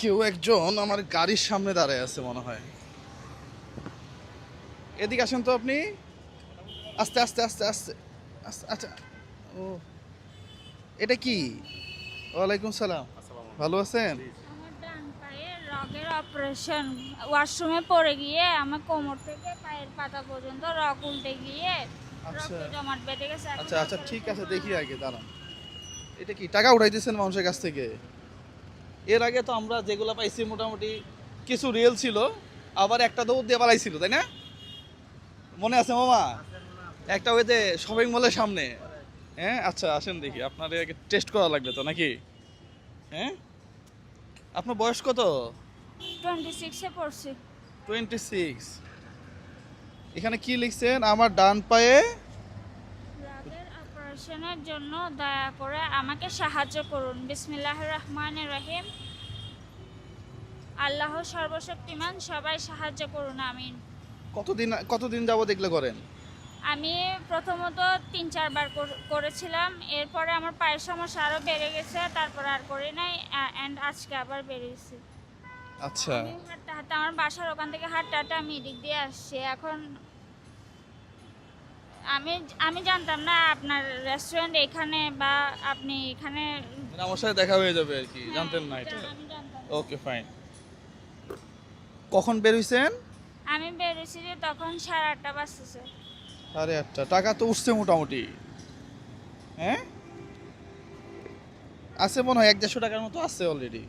কেউ একজন আমার গাড়ির সামনে দাঁড়ায় আছে মনে হয়। এদিকে আসেন তো আপনি। আস্তে আস্তে আস্তে আস্তে আস্তে আচ্ছা। ও এটা কি? ওয়ালাইকুম সালাম। ভালো আছেন? আমার রগের অপারেশন। ওয়াশরুমে পড়ে গিয়ে আমার কোমর থেকে পায়ের পাতা পর্যন্ত রগ উল্টে গিয়ে আচ্ছা। জমাট বেঁধে গেছে আচ্ছা আচ্ছা ঠিক আছে দেখি আগে দাঁড়ান। এটা কি টাকা উঠাইতেছেন মানুষের কাছ থেকে? এর আগে তো আমরা যেগুলো পাইছি মোটামুটি কিছু রিয়েল ছিল আবার একটা দৌড় দিয়ে পালাইছিল তাই না? মনে আছে মামা? একটা ওই যে শপিং মলের সামনে। হ্যাঁ আচ্ছা আসেন দেখি। আপনার আগে টেস্ট করা লাগবে তো নাকি? হ্যাঁ? আপনার বয়স কত? টোয়েন্টি সিক্সে পড়ছি। টোয়েন্টি সিক্স এখানে কি লিখছেন? আমার ডান পায়ে অপারেশনের জন্য দয়া করে আমাকে সাহায্য করুন। বিসমিল্লাহ রহমান রহিম। আল্লাহ সর্বশক্তিমান সবাই সাহায্য করুন আমিন। কতদিন কতদিন যাব দেখলে করেন? আমি প্রথমত তিন চারবার করেছিলাম। এরপরে আমার পায়ের সমস্যা আরও বেড়ে গেছে তারপর আর করি নাই অ্যান্ড আজকে আবার বেড়েছে আচ্ছা। হাঁটতে হাঁটতে আমার বাসার ওখান থেকে হাঁটতে হাঁটতে আমি এদিক দিয়ে আসছি। এখন আমি আমি জানতাম না আপনার রেস্টুরেন্ট এখানে বা আপনি এখানে মানে আমার সাথে দেখা হয়ে যাবে আর কি জানতেন না এটা। ওকে ফাইন কখন বের হইছেন? আমি বেরিয়েছি যে তখন সাড়ে আটটা বাজতেছে। সাড়ে আটটা। টাকা তো উঠছে মোটামুটি। হ্যাঁ? আছে মনে হয় এক দেড়শো টাকার মতো আছে অলরেডি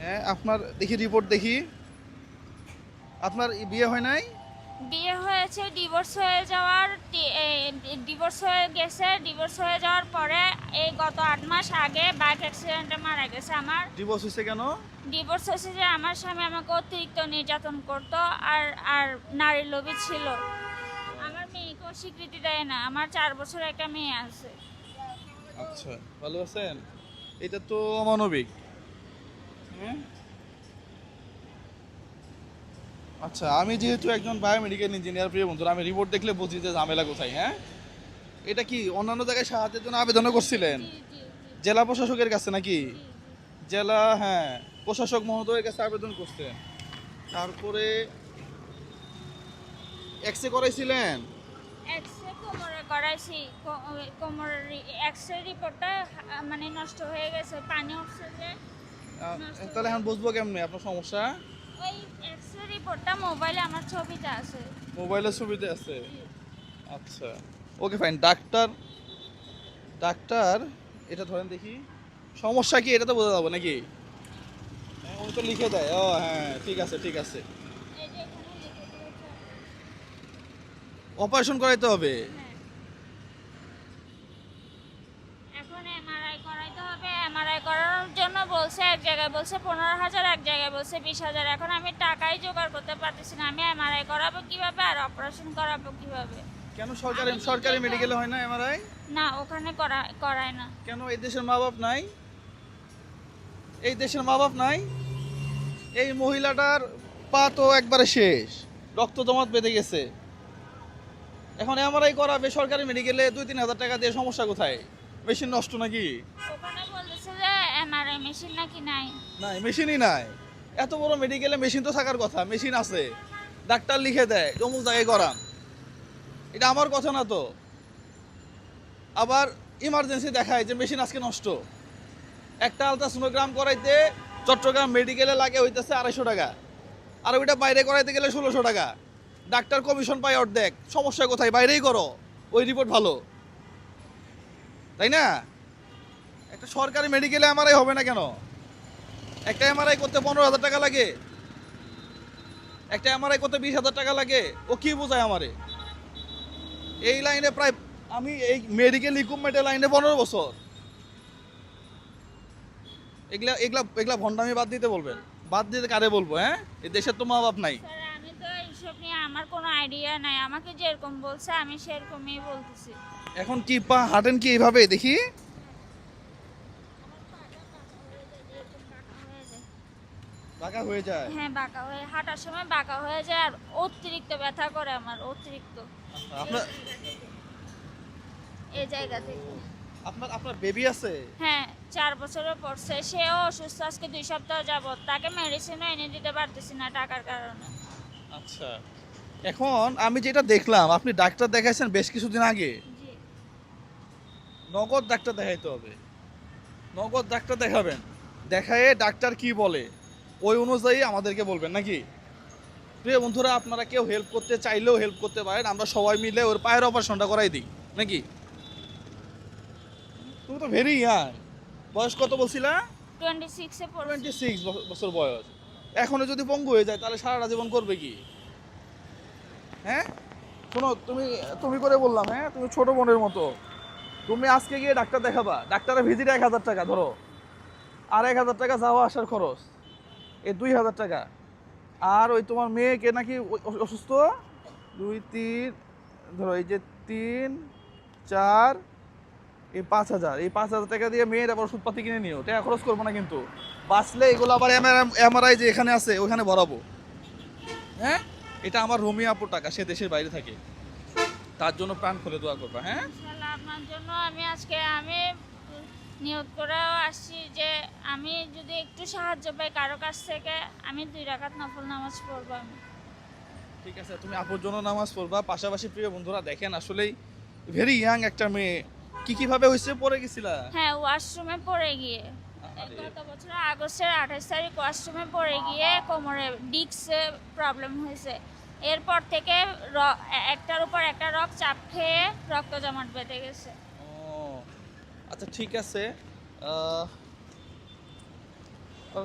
হ্যাঁ আপনার দেখি রিপোর্ট দেখি। আপনার বিয়ে হয় নাই? বিয়ে হয়েছে ডিভোর্স হয়ে যাওয়ার ডিভোর্স হয়ে গেছে ডিভোর্স হয়ে যাওয়ার পরে এই গত আট মাস আগে বাইক অ্যাক্সিডেন্টে মারা গেছে আমার। ডিভোর্স হয়েছে কেন? ডিভোর্স হয়েছে যে আমার স্বামী আমাকে অতিরিক্ত নির্যাতন করত আর আর নারীর লোভী ছিল। আমার মেয়েকেও স্বীকৃতি দেয় না আমার চার বছর একটা মেয়ে আছে। আচ্ছা ভালো আছেন? এটা তো অমানবিক। হ্যাঁ? আচ্ছা আমি যেহেতু একজন বায়োমেডিক্যাল ইঞ্জিনিয়ার প্রিয় বন্ধুরা আমি রিপোর্ট দেখলে বুঝি যে ঝামেলা কোথায় হ্যাঁ? এটা কি অন্যান্য জায়গায় সাহায্যের জন্য আবেদনও করছিলেন? জেলা প্রশাসকের কাছে নাকি? জেলা হ্যাঁ প্রশাসক মহোদয়ের কাছে আবেদন করছেন। তারপরে এক্সরে করাইছিলেন? এক্সরে কোমরে করাইছি কোমরের এক্সরে রিপোর্টটা মানে নষ্ট হয়ে গেছে পানি উঠছে যে। তাহলে এখন বুঝব কেমনে? আপনার সমস্যা? ওই এক্সরে রিপোর্টটা মোবাইলে আমার আছে। ছবিতে আছে? আচ্ছা। ওকে ফাইন ডাক্তার ডাক্তার এটা ধরেন দেখি। সমস্যা কি এটা তো বোঝা যাবে নাকি? হ্যাঁ, উনি তো লিখে দেয়। ও হ্যাঁ ঠিক আছে ঠিক আছে। অপারেশন করাইতে হবে হ্যাঁ। এখন এমআরআই করাইতে হবে এমআরআই করানোর জন্য বলছে এক জায়গায় বলছে পনেরো হাজার এক জায়গায় বলছে বিশ হাজার। এখন আমি টাকাই জোগাড় করতে পারতেছি না। আমি এমআরআই করাবো কীভাবে আর অপারেশন করাবো কীভাবে? কেন সরকারি সরকারি মেডিকেলে হয় না এমআরআই না ওখানে করা করায় না। কেন এই দেশের মা বাপ নাই? এই দেশের মা বাপ নাই? এই মহিলাটার পা তো একবারে শেষ। রক্ত জমাট বেঁধে গেছে। এখন এমআরআই করাবে সরকারি মেডিকেলে দুই তিন হাজার টাকা দিয়ে সমস্যা কোথায়? মেশিন নষ্ট নাকি? ওখানে বলতেছে যে এমআরআই মেশিন নাকি নাই? নাই মেশিনই নাই। এত বড় মেডিকেলে মেশিন তো থাকার কথা মেশিন আছে। ডাক্তার লিখে দেয় অমুক জায়গায় করান এটা আমার কথা না তো। আবার ইমার্জেন্সি দেখায় যে মেশিন আজকে নষ্ট। একটা আলট্রাসোনোগ্রাম করাইতে চট্টগ্রাম মেডিকেলে লাগে হইতেছে আড়াইশো টাকা। আর ওইটা বাইরে করাইতে গেলে ষোলোশো টাকা। ডাক্তার কমিশন পায় অর্ধেক। সমস্যা কোথায়? বাইরেই করো। ওই রিপোর্ট ভালো। তাই না? একটা সরকারি মেডিকেলে এমআরআই হবে না কেন? একটা এমআরআই করতে পনেরো হাজার টাকা লাগে। একটা এমআরআই করতে বিশ হাজার টাকা লাগে। ও কি বোঝায় আমারে? এই লাইনে প্রায় আমি এই মেডিকেল ইকুইপমেন্টের লাইনে পনেরো বছর। এগুলা এগুলা এগুলা ভণ্ডামি বাদ দিতে বলবেন। বাদ দিতে কারে বলব হ্যাঁ? এই দেশের তো মা বাপ নাই আমি তো এইসব নিয়ে আমার কোনো আইডিয়া নাই। আমাকে যেরকম বলছে আমি সেরকমই বলতেছি। এখন কি পা হাঁটেন কি এইভাবে? দেখি। বাঁকা হয়ে যায়? হ্যাঁ বাঁকা হয়ে হাঁটার সময় বাঁকা হয়ে যায় আর অতিরিক্ত ব্যথা করে আমার অতিরিক্ত। আপনার এই জায়গা থেকে। আপনার আপনার বেবি আছে? হ্যাঁ চার বছরের পড়ছে সেও অসুস্থ আজকে দুই সপ্তাহ যাবত তাকে মেডিসিনও এনে দিতে পারতেছি না টাকার কারণে। আচ্ছা এখন আমি যেটা দেখলাম আপনি ডাক্তার দেখাইছেন বেশ কিছুদিন আগে। নগদ ডাক্তার দেখাইতে হবে। নগদ ডাক্তার দেখাবেন দেখায়ে ডাক্তার কি বলে? ওই অনুযায়ী আমাদেরকে বলবেন নাকি? প্রিয় বন্ধুরা আপনারা কেউ হেল্প করতে চাইলেও হেল্প করতে পারেন। আমরা সবাই মিলে ওর পায়ের অপারেশনটা করাই দিই নাকি? তুমি তো ভেরি ইয়াং বয়স কত বলছিলা? টোয়েন্টি সিক্সে পড়ছে। টোয়েন্টি সিক্স বছর বয়স। এখনও যদি পঙ্গু হয়ে যায় তাহলে সারাটা জীবন করবে কি? হ্যাঁ? শোনো তুমি তুমি করে বললাম হ্যাঁ? তুমি ছোট বোনের মতো। তুমি আজকে গিয়ে ডাক্তার দেখাবা। ডাক্তারের ভিজিট এক হাজার টাকা ধরো। আর এক হাজার টাকা যাওয়া আসার খরচ। এই দুই হাজার টাকা। আর ওই তোমার মেয়েকে নাকি অসুস্থ? দুই, তিন, ধরো এই যে তিন, চার, এই পাঁচ হাজার। এই পাঁচ হাজার টাকা দিয়ে মেয়ের আবার ওষুধপাতি কিনে নিও। টাকা খরচ করব না কিন্তু। বাঁচলে এগুলো আবার এমআরআই যে এখানে আছে, ওখানে ভরাবো। হ্যাঁ? এটা আমার রোমিও আপুর টাকা, সে দেশের বাইরে থাকে। তার জন্য প্রাণ খুলে দোয়া করবা হ্যাঁ? আপনার জন্য আমি আজকে, আমি নিয়ত করেও আসছি যে আমি যদি একটু সাহায্য পাই কারও কাছ থেকে আমি দুই রাকাত নফল নামাজ পড়ব আমি। ঠিক আছে তুমি আপুর জন্য নামাজ পড়বা। পাশাপাশি প্রিয় বন্ধুরা দেখেন আসলেই ভেরি ইয়াং একটা মেয়ে। কি কীভাবে হয়েছে? পড়ে গেছিলা? হ্যাঁ ওয়াশরুমে পড়ে গিয়ে। গত বছর আগস্টের আঠাশ তারিখ ওয়াশরুমে পড়ে গিয়ে কোমরে ডিক্সে প্রবলেম হয়েছে। এরপর থেকে একটার উপর একটা রক চাপ খেয়ে রক্ত জমাট বেঁধে গেছে। ও আচ্ছা ঠিক আছে।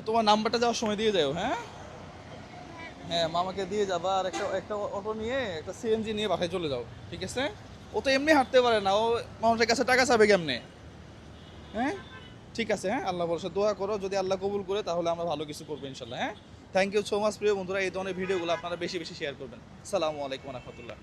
তোমার নাম্বারটা যাওয়ার সময় দিয়ে যাও হ্যাঁ? হ্যাঁ মামাকে দিয়ে যাবা আর একটা একটা অটো নিয়ে, একটা সিএনজি নিয়ে বাসায় চলে যাও, ঠিক আছে? ও তো এমনি হাঁটতে পারে না, ও মানুষের কাছে টাকা চাবে কেমনে? হ্যাঁ? ঠিক আছে হ্যাঁ? আল্লাহ ভরসা, দোয়া করো, যদি আল্লাহ কবুল করে, তাহলে আমরা ভালো কিছু করব, ইনশাল্লাহ হ্যাঁ? থ্যাংক ইউ সো মাচ প্রিয় বন্ধুরা, এই ধরনের ভিডিওগুলো আপনারা বেশি বেশি শেয়ার করবেন। সালামু আলাইকুম রহমতুল্লাহ।